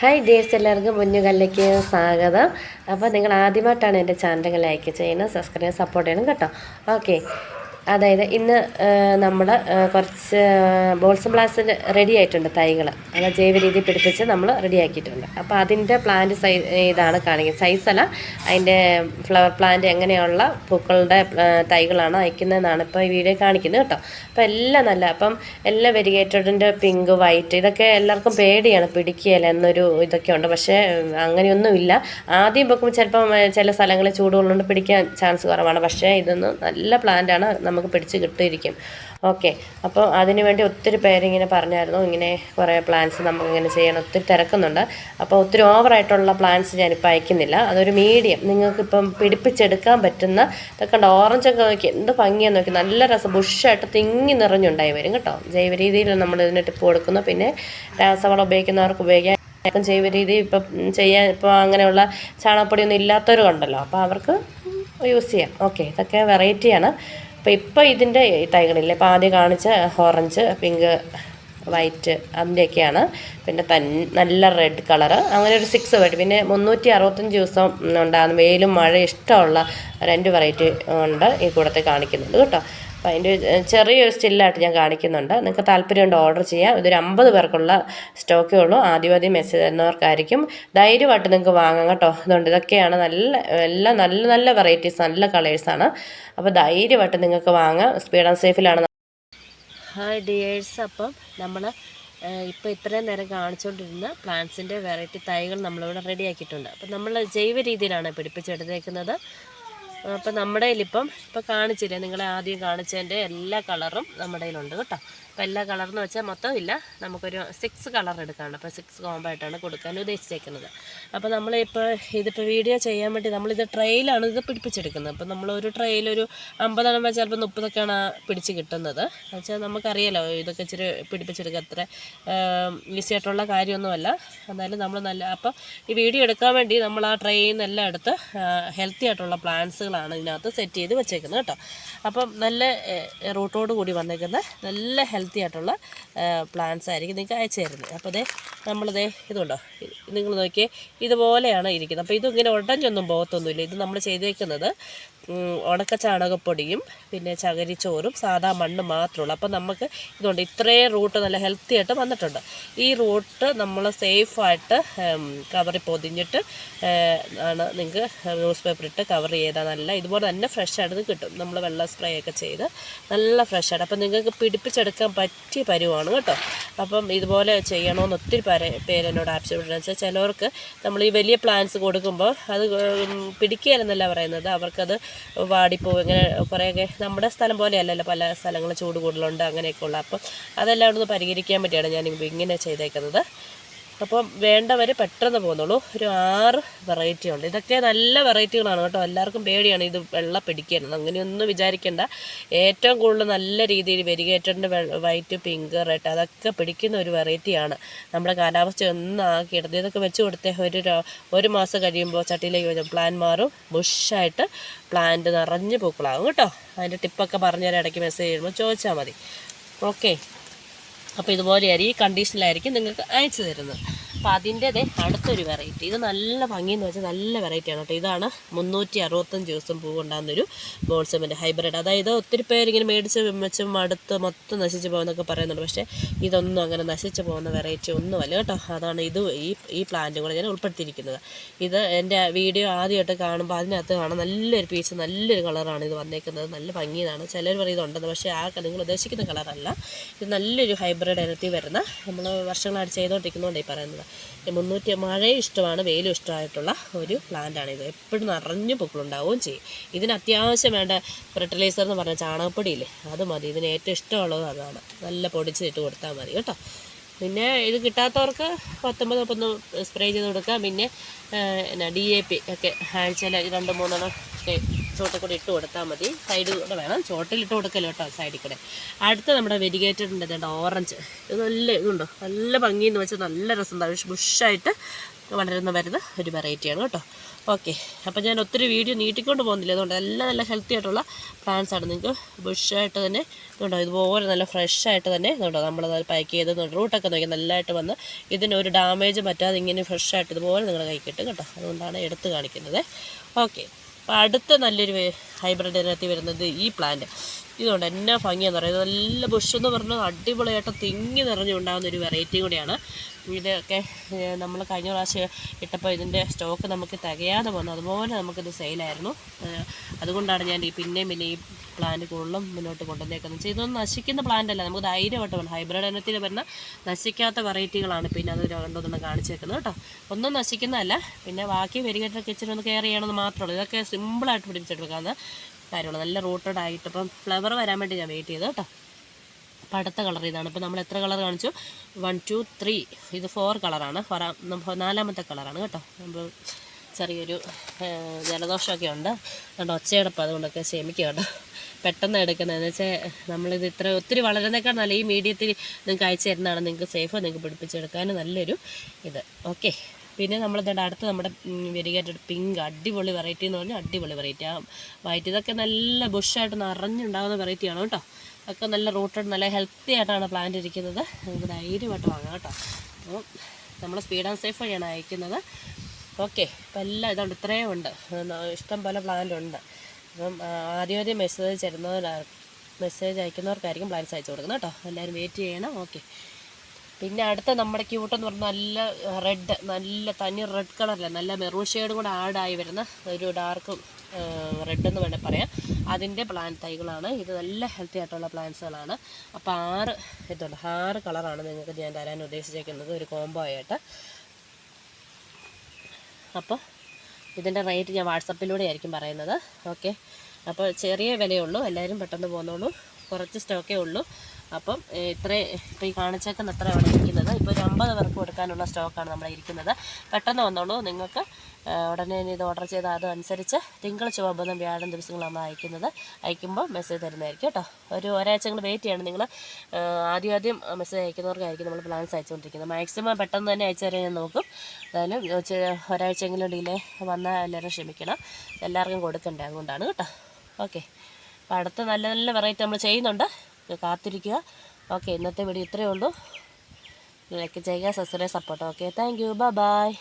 Hi dears എല്ലാവർക്കും മുന്നുകല്ലേക്ക് സ്വാഗതം. അപ്പോൾ നിങ്ങൾ ആദ്യമായിട്ടാണ് എന്റെ ചാനലുകൾ ലൈക്ക് ചെയ്യുന്നത് സബ്സ്ക്രൈബ് സപ്പോർട്ട് ചെയ്യണം കേട്ടോ. ഓക്കെ അതായത് ഇന്ന് നമ്മൾ കുറച്ച് ബോൾസം ബ്ലാസ്റ്റ് റെഡി ആയിട്ടുണ്ട് തൈകൾ അത് ജൈവ രീതിയിൽ പിടിപ്പിച്ച് നമ്മൾ റെഡിയാക്കിയിട്ടുണ്ട് അപ്പോൾ അതിന്റെ പ്ലാന്റ് സൈസ് ഇതാണ് കാണിക്കുന്നത്. സൈസല്ല അതിന്റെ ഫ്ലവർ പ്ലാന്റ് എങ്ങനെയുള്ള പൂക്കളുടെ തൈകളാണ് അയക്കുന്നതെന്നാണ് ഇപ്പോൾ ഈ വീഡിയോ കാണിക്കുന്നത് കേട്ടോ. അപ്പോൾ എല്ലാം നല്ല അപ്പം എല്ലാം വെരിഗേറ്റഡിന്റെ പിങ്ക് വൈറ്റ് ഇതൊക്കെ എല്ലാവർക്കും പേടിയാണ് പിടിക്കുകയില്ല എന്നൊരു ഇതൊക്കെ ഉണ്ട്. പക്ഷേ അങ്ങനെയൊന്നുമില്ല. ആദ്യം വെക്കുമ്പോൾ ചിലപ്പം ചില സ്ഥലങ്ങളിൽ ചൂടുകൊള്ളുകൊണ്ട് പിടിക്കാൻ ചാൻസ് കുറവാണ്. പക്ഷേ ഇതൊന്നും നല്ല പ്ലാന്റാണ് നമുക്ക് പിടിച്ച് കിട്ടിയിരിക്കും. ഓക്കെ അപ്പോൾ അതിന് വേണ്ടി ഒത്തിരി പേരിങ്ങനെ പറഞ്ഞായിരുന്നു. ഇങ്ങനെ കുറേ പ്ലാൻസ് നമുക്കിങ്ങനെ ചെയ്യണം ഒത്തിരി തിരക്കുന്നുണ്ട്. അപ്പോൾ ഒത്തിരി ഓവറായിട്ടുള്ള പ്ലാൻസ് ഞാനിപ്പോൾ അയക്കുന്നില്ല. അതൊരു മീഡിയം നിങ്ങൾക്കിപ്പം പിടിപ്പിച്ചെടുക്കാൻ പറ്റുന്ന ഇതൊക്കെ ഓറഞ്ചൊക്കെ നോക്കി. എന്ത് ഭംഗിയാന്ന് നോക്കി. നല്ല രസം. ബുഷായിട്ട് തിങ്ങി നിറഞ്ഞുണ്ടായി വരും കേട്ടോ. ജൈവ രീതിയിൽ നമ്മൾ ഇതിന് ടിപ്പ് കൊടുക്കുന്നു. പിന്നെ രാസവളം ഉപയോഗിക്കുന്നവർക്ക് ഉപയോഗിക്കാം. ജൈവ രീതി ഇപ്പം ചെയ്യാൻ ഇപ്പോൾ അങ്ങനെയുള്ള ചാണകപ്പൊടിയൊന്നും ഇല്ലാത്തവരുണ്ടല്ലോ. അപ്പോൾ അവർക്ക് യൂസ് ചെയ്യാം. ഓക്കെ ഇതൊക്കെ വെറൈറ്റിയാണ് അപ്പോൾ ഇപ്പോൾ ഇതിന്റെ തൈകളില്ലേ? ഇപ്പോൾ ആദ്യം കാണിച്ച ഓറഞ്ച് പിങ്ക് വൈറ്റ് അതിന്റെയൊക്കെയാണ് പിന്നെ തൻ നല്ല റെഡ് കളറ്. അങ്ങനെ ഒരു സിക്സ് വെറൈറ്റി പിന്നെ മുന്നൂറ്റി അറുപത്തഞ്ച് ദിവസം ഉണ്ടാകുന്ന വെയിലും മഴ ഇഷ്ടമുള്ള രണ്ട് വെറൈറ്റി ഉണ്ട് ഈ കൂടത്തെ കാണിക്കുന്നുണ്ട് കേട്ടോ? അപ്പോൾ അതിന്റെ ചെറിയൊരു സ്റ്റില്ലായിട്ട് ഞാൻ കാണിക്കുന്നുണ്ട്. നിങ്ങൾക്ക് താല്പര്യമുണ്ട് ഓർഡർ ചെയ്യാം ഇതൊരു അമ്പത് പേർക്കുള്ള സ്റ്റോക്കേ ഉള്ളൂ. ആദ്യം ആദ്യം മെസ്സേജ് തരുന്നവർക്കായിരിക്കും ധൈര്യമായിട്ട് നിങ്ങൾക്ക് വാങ്ങാം കേട്ടോ. അതുകൊണ്ട് ഇതൊക്കെയാണ് നല്ല എല്ലാം നല്ല നല്ല വെറൈറ്റീസ് നല്ല കളേഴ്സാണ്. അപ്പോൾ ധൈര്യമായിട്ട് നിങ്ങൾക്ക് വാങ്ങാം. Speed and സേഫിലാണ്. Hi dears. അപ്പം നമ്മൾ ഇപ്പോൾ ഇത്രയും നേരം കാണിച്ചുകൊണ്ടിരുന്ന പ്ലാന്റ്സിന്റെ വെറൈറ്റി തൈകൾ നമ്മളിവിടെ റെഡിയാക്കിയിട്ടുണ്ട് അപ്പം നമ്മൾ ജൈവ രീതിയിലാണ് പിടിപ്പിച്ചെടുത്തേക്കുന്നത്. അപ്പം നമ്മുടെ കയ്യിലിപ്പം ഇപ്പം കാണിച്ചില്ലേ? നിങ്ങളെ ആദ്യം കാണിച്ചതിന്റെ എല്ലാ കളറും നമ്മുടെ കയ്യിലുണ്ട് കേട്ടോ. അപ്പോൾ എല്ലാ കളറെന്ന് വെച്ചാൽ മൊത്തം ഇല്ല. നമുക്കൊരു സിക്സ് കളർ എടുക്കാനുണ്ട്. അപ്പോൾ സിക്സ് കോമ്പായിട്ടാണ് കൊടുക്കാൻ ഉദ്ദേശിച്ചേക്കുന്നത്. അപ്പോൾ നമ്മളിപ്പോൾ ഇതിപ്പോൾ വീഡിയോ ചെയ്യാൻ വേണ്ടി നമ്മളിത് ട്രെയിലാണ് ഇത് പിടിപ്പിച്ചെടുക്കുന്നത്. അപ്പോൾ നമ്മളൊരു ട്രെയിലൊരു അമ്പതെണ്ണം വെച്ചാൽ ചിലപ്പോൾ മുപ്പതൊക്കെയാണ് പിടിച്ച് കിട്ടുന്നത്. വെച്ചാൽ നമുക്കറിയാലോ ഇതൊക്കെ ഇച്ചിരി പിടിപ്പിച്ചെടുക്കുക അത്ര ഈസി ആയിട്ടുള്ള കാര്യമൊന്നുമല്ല. എന്നാലും നമ്മൾ നല്ല അപ്പോൾ ഈ വീഡിയോ എടുക്കാൻ വേണ്ടി നമ്മൾ ആ ട്രെയിൽ നിന്നെല്ലാം എടുത്ത് ഹെൽത്തി ആയിട്ടുള്ള പ്ലാന്റ്സുകളാണ് ഇതിനകത്ത് സെറ്റ് ചെയ്ത് വെച്ചേക്കുന്നത് കേട്ടോ. അപ്പം നല്ല റൂട്ടോട് കൂടി വന്നേക്കുന്നത്. നല്ല ഹെൽത്തി ആയിട്ടുള്ള പ്ലാന്റ്സ് ആയിരിക്കും നിങ്ങൾക്ക് അയച്ചു തരുന്നത്. അപ്പോൾ അതേ നമ്മളിതേ ഇതുണ്ടോ? നിങ്ങൾ നോക്കിയേ ഇതുപോലെയാണ് ഇരിക്കുന്നത്. അപ്പോൾ ഇങ്ങനെ ഉടഞ്ഞൊന്നും പോകത്തൊന്നുമില്ല. ഇത് നമ്മൾ ചെയ്തേക്കുന്നത് ഉണക്ക ചാണകപ്പൊടിയും പിന്നെ ചകരിച്ചോറും സാധാ മണ്ണ് മാത്രമുള്ളൂ അപ്പോൾ നമുക്ക് ഇതുകൊണ്ട് ഇത്രയും റൂട്ട് നല്ല ഹെൽത്തി ആയിട്ട് വന്നിട്ടുണ്ട്. ഈ റൂട്ട് നമ്മൾ സേഫായിട്ട് കവറിൽ പൊതിഞ്ഞിട്ട് ആണ് നിങ്ങൾക്ക് ന്യൂസ് പേപ്പർ ഇട്ട് കവർ ചെയ്താൽ നല്ല ഇതുപോലെ തന്നെ ഫ്രഷ് ആയിട്ട് കിട്ടും. നമ്മൾ വെള്ളം സ്പ്രേ ഒക്കെ ചെയ്ത് നല്ല ഫ്രഷ് ആയിട്ട്. അപ്പം നിങ്ങൾക്ക് പിടിപ്പിച്ചെടുക്കാൻ പറ്റിയ പരുവാണ് കേട്ടോ. അപ്പം ഇതുപോലെ ചെയ്യണമെന്ന് ഒത്തിരി പേര് പേരെന്നോട് ആവശ്യപ്പെട്ടു വെച്ചാൽ ചിലവർക്ക് നമ്മൾ ഈ വലിയ പ്ലാന്റ്സ് കൊടുക്കുമ്പോൾ അത് പിടിക്കുകയല്ലെന്നല്ല പറയുന്നത്. അവർക്കത് വാടിപ്പോവും ഇങ്ങനെ കുറേയൊക്കെ നമ്മുടെ സ്ഥലം പോലെയല്ലല്ലോ പല സ്ഥലങ്ങളും ചൂട് കൂടുതലുണ്ട് അങ്ങനെയൊക്കെ ഉള്ള. അപ്പം അതെല്ലാം ഒന്ന് പരിഹരിക്കാൻ പറ്റിയാണ് ഞാൻ ഇങ്ങനെ ചെയ്തേക്കുന്നത്. അപ്പം വേണ്ടവർ പെട്ടെന്ന് പോകുന്നുള്ളൂ. ഒരു ആറ് വെറൈറ്റി ഉണ്ട്. ഇതൊക്കെ നല്ല വെറൈറ്റികളാണ് കേട്ടോ. എല്ലാവർക്കും പേടിയാണ് ഇത് വെള്ളം പിടിക്കുന്നത് അങ്ങനെയൊന്നും വിചാരിക്കേണ്ട. ഏറ്റവും കൂടുതൽ നല്ല രീതിയിൽ വെരിഗേറ്ററിന്റെ വൈറ്റ് പിങ്ക് റെഡ് അതൊക്കെ പിടിക്കുന്ന ഒരു വെറൈറ്റിയാണ് നമ്മുടെ കാലാവസ്ഥ ഒന്നും ആക്കിയെടുത്ത് ഇതൊക്കെ വെച്ച് കൊടുത്തേ ഒരു ഒരു മാസം കഴിയുമ്പോൾ ചട്ടിയിലേക്ക് വെച്ചാൽ പ്ലാൻ മാറും. ബുഷായിട്ട് പ്ലാന്റ് നിറഞ്ഞ് പൂക്കളാകും കേട്ടോ. അതിന്റെ ടിപ്പൊക്കെ പറഞ്ഞുതരാം. ഇടയ്ക്ക് മെസ്സേജ് ചെയ്യുമ്പോൾ ചോദിച്ചാൽ മതി. ഓക്കെ അപ്പോൾ ഇതുപോലെയായിരിക്കും ഈ കണ്ടീഷനിലായിരിക്കും നിങ്ങൾക്ക് അയച്ചു തരുന്നത്. അപ്പോൾ അതിന്റെ ദേ അടുത്തൊരു വെറൈറ്റി ഇത് നല്ല ഭംഗിയെന്ന് വെച്ചാൽ നല്ല വെറൈറ്റിയാണ് കേട്ടോ. ഇതാണ് മുന്നൂറ്റി അറുപത്തഞ്ച് ദിവസം പൂവുണ്ടാകുന്നൊരു ബോൾസമിന്റെ ഹൈബ്രിഡ് അതായത് ഒത്തിരി പേരിങ്ങനെ മേടിച്ച് വെച്ച് മടുത്ത് മൊത്തം നശിച്ച് പോകുന്നൊക്കെ പറയുന്നുണ്ട്. പക്ഷേ ഇതൊന്നും അങ്ങനെ നശിച്ച് പോകുന്ന വെറൈറ്റി ഒന്നുമല്ല കേട്ടോ. അതാണ് ഇത് ഈ ഈ പ്ലാന്റും കൂടെ ഞാൻ ഉൾപ്പെടുത്തിയിരിക്കുന്നത്. ഇത് എന്റെ വീഡിയോ ആദ്യമായിട്ട് കാണുമ്പോൾ അതിനകത്ത് കാണാം നല്ലൊരു പീസ് നല്ലൊരു കളറാണ് ഇത് വന്നേക്കുന്നത്. നല്ല ഭംഗിയാണ് ചിലർ പറയുന്നുണ്ടെന്ന് പക്ഷേ ആ നിങ്ങൾ ഉദ്ദേശിക്കുന്ന കളറല്ല ഇത് നല്ലൊരു ഹൈബ്രിഡ് ഇനത്തിൽ വരുന്ന നമ്മൾ വർഷങ്ങളായിട്ട് ചെയ്തുകൊണ്ടിരിക്കുന്നതുകൊണ്ട് ഈ പറയുന്നത്. മുന്നൂറ്റി മഴയും ഇഷ്ടമാണ് വെയിലും ഇഷ്ടമായിട്ടുള്ള ഒരു പ്ലാന്റാണ് ഇത് എപ്പോഴും നിറഞ്ഞു പൂക്കളുണ്ടാവുകയും ചെയ്യും. ഇതിന് അത്യാവശ്യം വേണ്ട ഫെർട്ടിലൈസർ എന്ന് പറഞ്ഞ ചാണകപ്പൊടിയില്ലേ അത് മതി. ഇതിന് ഏറ്റവും ഇഷ്ടമുള്ളത് അതാണ്. നല്ല പൊടിച്ചിട്ട് കൊടുത്താൽ മതി കേട്ടോ. പിന്നെ ഇത് കിട്ടാത്തവർക്ക് പത്തൊമ്പത് മുപ്പത്തൊന്ന് സ്പ്രേ ചെയ്ത് കൊടുക്കാം. പിന്നെ എന്നാ ഡി എ പി ഒക്കെ ആഴ്ചയിൽ രണ്ട് മൂന്നെണ്ണം ചോട്ടിൽ കൂടെ ഇട്ട് കൊടുത്താൽ മതി. സൈഡിൽ കൂടെ വേണം. ചോട്ടിൽ ഇട്ട് കൊടുക്കല്ലോ കേട്ടോ സൈഡിൽ കൂടെ. അടുത്ത നമ്മുടെ വെരിഗേറ്റഡ് ഉണ്ട് ഓറഞ്ച് ഇത് നല്ല ഇതുണ്ടോ? നല്ല ഭംഗിയെന്ന് വെച്ചാൽ നല്ല രസം ബുഷായിട്ട് വളരുന്ന വരുന്ന ഒരു വെറൈറ്റിയാണ് കേട്ടോ. ഓക്കെ അപ്പോൾ ഞാൻ ഒത്തിരി വീഡിയോ നീട്ടിക്കൊണ്ട് പോകുന്നില്ല. അതുകൊണ്ട് നല്ല നല്ല ഹെൽത്തി ആയിട്ടുള്ള പ്ലാന്റ്സ് ആണ്. നിങ്ങൾക്ക് ബുഷായിട്ട് തന്നെ ഇതുണ്ടോ ഇതുപോലെ നല്ല ഫ്രഷ് ആയിട്ട് തന്നെ ഇതുണ്ടോ നമ്മൾ പാക്ക് ചെയ്ത് റൂട്ടൊക്കെ നോക്കി നല്ലതായിട്ട് വന്ന് ഇതിനൊരു ഡാമേജ് പറ്റാതെ ഇങ്ങനെ ഫ്രഷായിട്ട് ഇതുപോലെ നിങ്ങളുടെ കൈ കിട്ടും കേട്ടോ. അതുകൊണ്ടാണ് എടുത്ത് കാണിക്കുന്നത്. ഓക്കെ അപ്പോൾ അടുത്ത നല്ലൊരു ഹൈബ്രിഡ് വരുന്നത് ഈ പ്ലാന്റ് ഇതുകൊണ്ട് എന്നാ ഭംഗിയാന്ന് പറയുന്നത് നല്ല ബുഷ് എന്ന് പറഞ്ഞാൽ അടിപൊളിയായിട്ട് തിങ്ങി നിറഞ്ഞുണ്ടാകുന്ന ഒരു വെറൈറ്റി കൂടിയാണ്. ഇതൊക്കെ നമ്മൾ കഴിഞ്ഞ പ്രാവശ്യം ഇട്ടപ്പോൾ ഇതിന്റെ സ്റ്റോക്ക് നമുക്ക് തികയാതെ വന്നു. അതുപോലെ നമുക്കിത് സെയിലായിരുന്നു അതുകൊണ്ടാണ് ഞാൻ ഈ പിന്നെയും പിന്നെ ഈ പ്ലാന്റ് കൂടുതലും മുന്നോട്ട് കൊണ്ടുവന്നേക്കുന്നത്. പക്ഷേ ഇതൊന്നും നശിക്കുന്ന പ്ലാന്റ് അല്ല. നമുക്ക് ധൈര്യമായിട്ട് വേണം. ഹൈബ്രിഡ് ഇനത്തിൽ വരുന്ന നശിക്കാത്ത വെറൈറ്റികളാണ് പിന്നെ അത് രണ്ടൊന്നും കാണിച്ചേക്കുന്നത് കേട്ടോ. ഒന്നും നശിക്കുന്നതല്ല. പിന്നെ ബാക്കി വെരികേറ്റൊക്കെ ഇച്ചിരി ഒന്ന് കെയർ ചെയ്യണമെന്ന് മാത്രമേ ഉള്ളൂ. ഇതൊക്കെ സിമ്പിളായിട്ട് പിടിപ്പിച്ചെടുക്കാവുന്ന കാര്യമുള്ളൂ. നല്ല റൂട്ടഡ് ആയിട്ട്. ഇപ്പം ഫ്ലവർ വരാൻ വേണ്ടി ഞാൻ വെയിറ്റ് ചെയ്തു കേട്ടോ അപ്പം അടുത്ത കളർ ഇതാണ്. ഇപ്പോൾ നമ്മൾ എത്ര കളർ കാണിച്ചു? വൺ ടു ത്രീ ഇത് ഫോർ കളറാണ് നാലാമത്തെ കളറാണ് കേട്ടോ. നമ്മൾ ചെറിയൊരു ജലദോഷമൊക്കെ ഉണ്ട്. അതുകൊണ്ട് ഒച്ചയടപ്പം അതുകൊണ്ടൊക്കെ ക്ഷമിക്കുക കേട്ടോ പെട്ടെന്ന് എടുക്കുന്നതെന്ന് വെച്ചാൽ നമ്മളിത് ഇത്ര ഒത്തിരി വളരുന്നേക്കാൾ നല്ല ഈ മീഡിയത്തിൽ നിങ്ങൾക്ക് അയച്ചു തരുന്നതാണ് നിങ്ങൾക്ക് സേഫ് നിങ്ങൾക്ക് പിടിപ്പിച്ചെടുക്കാനും നല്ലൊരു ഇത്. ഓക്കെ പിന്നെ നമ്മൾ എന്താണ് അടുത്ത് നമ്മുടെ വെരിഗേറ്റഡ് പിങ്ക് അടിപൊളി വെറൈറ്റി എന്ന് പറഞ്ഞാൽ അടിപൊളി വെറൈറ്റി ആ വൈറ്റ് ഇതൊക്കെ നല്ല ബുഷായിട്ട് നിറഞ്ഞുണ്ടാകുന്ന വെറൈറ്റിയാണ് കേട്ടോ. ഒക്കെ നല്ല റൂട്ടഡ് നല്ല ഹെൽത്തി ആയിട്ടാണ് പ്ലാന്റ് ഇരിക്കുന്നത്. നമുക്ക് ധൈര്യമായിട്ട് വാങ്ങാം കേട്ടോ. അപ്പോൾ നമ്മൾ സ്പീഡ് ആൻഡ് സേഫ് വഴിയാണ് അയക്കുന്നത്. ഓക്കെ ഇപ്പം എല്ലാം ഇതുണ്ട് ഇത്രയും ഉണ്ട്. ഇഷ്ടം പോലെ പ്ലാന്റ് ഉണ്ട്. അപ്പം ആദ്യം ആദ്യം മെസ്സേജ് തരുന്നവരാ മെസ്സേജ് അയക്കുന്നവർക്കായിരിക്കും പ്ലാൻസ് അയച്ചു കൊടുക്കുന്നത് കേട്ടോ. എല്ലാവരും വെയിറ്റ് ചെയ്യണം. ഓക്കെ പിന്നെ അടുത്ത നമ്മുടെ ക്യൂട്ടെന്ന് പറഞ്ഞാൽ നല്ല റെഡ് നല്ല തനി റെഡ് കളറില്ല നല്ല മെറൂൺ ഷെയ്ഡും കൂടെ ആഡായി വരുന്ന ഒരു ഡാർക്ക് റെഡ് എന്ന് വേണേൽ പറയാം. അതിന്റെ പ്ലാൻ തൈകളാണ്. ഇത് നല്ല ഹെൽത്തി ആയിട്ടുള്ള പ്ലാന്റ്സുകളാണ് അപ്പോൾ ആറ് ഇതുണ്ട്. ആറ് കളറാണ് നിങ്ങൾക്ക് ഞാൻ തരാൻ ഉദ്ദേശിച്ചേക്കുന്നത് ഒരു കോംബോ ആയിട്ട്. അപ്പോൾ ഇതിന്റെ റേറ്റ് ഞാൻ വാട്സപ്പിലൂടെ ആയിരിക്കും പറയുന്നത്. ഓക്കെ അപ്പോൾ ചെറിയ വിലയുള്ളൂ എല്ലാവരും പെട്ടെന്ന് പോകുന്നുള്ളൂ കുറച്ച് സ്റ്റോക്കേ ഉള്ളൂ. അപ്പം ഇത്ര ഇപ്പോൾ ഈ കാണിച്ചേക്കുന്ന അത്ര അവിടെ ഇരിക്കുന്നത്. ഇപ്പോൾ ഒരു അമ്പത് പേർക്ക് കൊടുക്കാനുള്ള സ്റ്റോക്കാണ് നമ്മുടെ ഇരിക്കുന്നത്. പെട്ടെന്ന് വന്നോളൂ. നിങ്ങൾക്ക് ഉടനെ ഇത് ഓർഡർ ചെയ്ത് അതനുസരിച്ച് തിങ്കൾ ചൊവ്വ ബുധൻ വ്യാഴം ദിവസങ്ങൾ നമ്മൾ അയക്കുന്നത്. അയക്കുമ്പോൾ മെസ്സേജ് തരുന്നതായിരിക്കും കേട്ടോ. ഒരു ഒരാഴ്ച നിങ്ങൾ വെയിറ്റ് ചെയ്യണം നിങ്ങൾ ആദ്യം ആദ്യം മെസ്സേജ് അയക്കുന്നവർക്കായിരിക്കും നമ്മൾ പ്ലാൻസ് അയച്ചുകൊണ്ടിരിക്കുന്നത്. മാക്സിമം പെട്ടെന്ന് തന്നെ അയച്ചു തരാൻ ഞാൻ നോക്കും. എന്തായാലും ഒരാഴ്ചയെങ്കിലും ഡിലേ വന്നാൽ എല്ലാവരും ക്ഷമിക്കണം. എല്ലാവർക്കും കൊടുക്കണ്ടേ അതുകൊണ്ടാണ് കേട്ടോ. ഓക്കെ അപ്പോൾ അടുത്ത നല്ല നല്ല വെറൈറ്റി നമ്മൾ ചെയ്യുന്നുണ്ട്. കാത്തിരിക്കുക. ഓക്കെ ഇന്നത്തെ വീഡിയോ ഇത്രയേ ഉള്ളൂ. ലൈക്ക് ചെയ്യുക subscribe support. Okay thank you. Bye bye.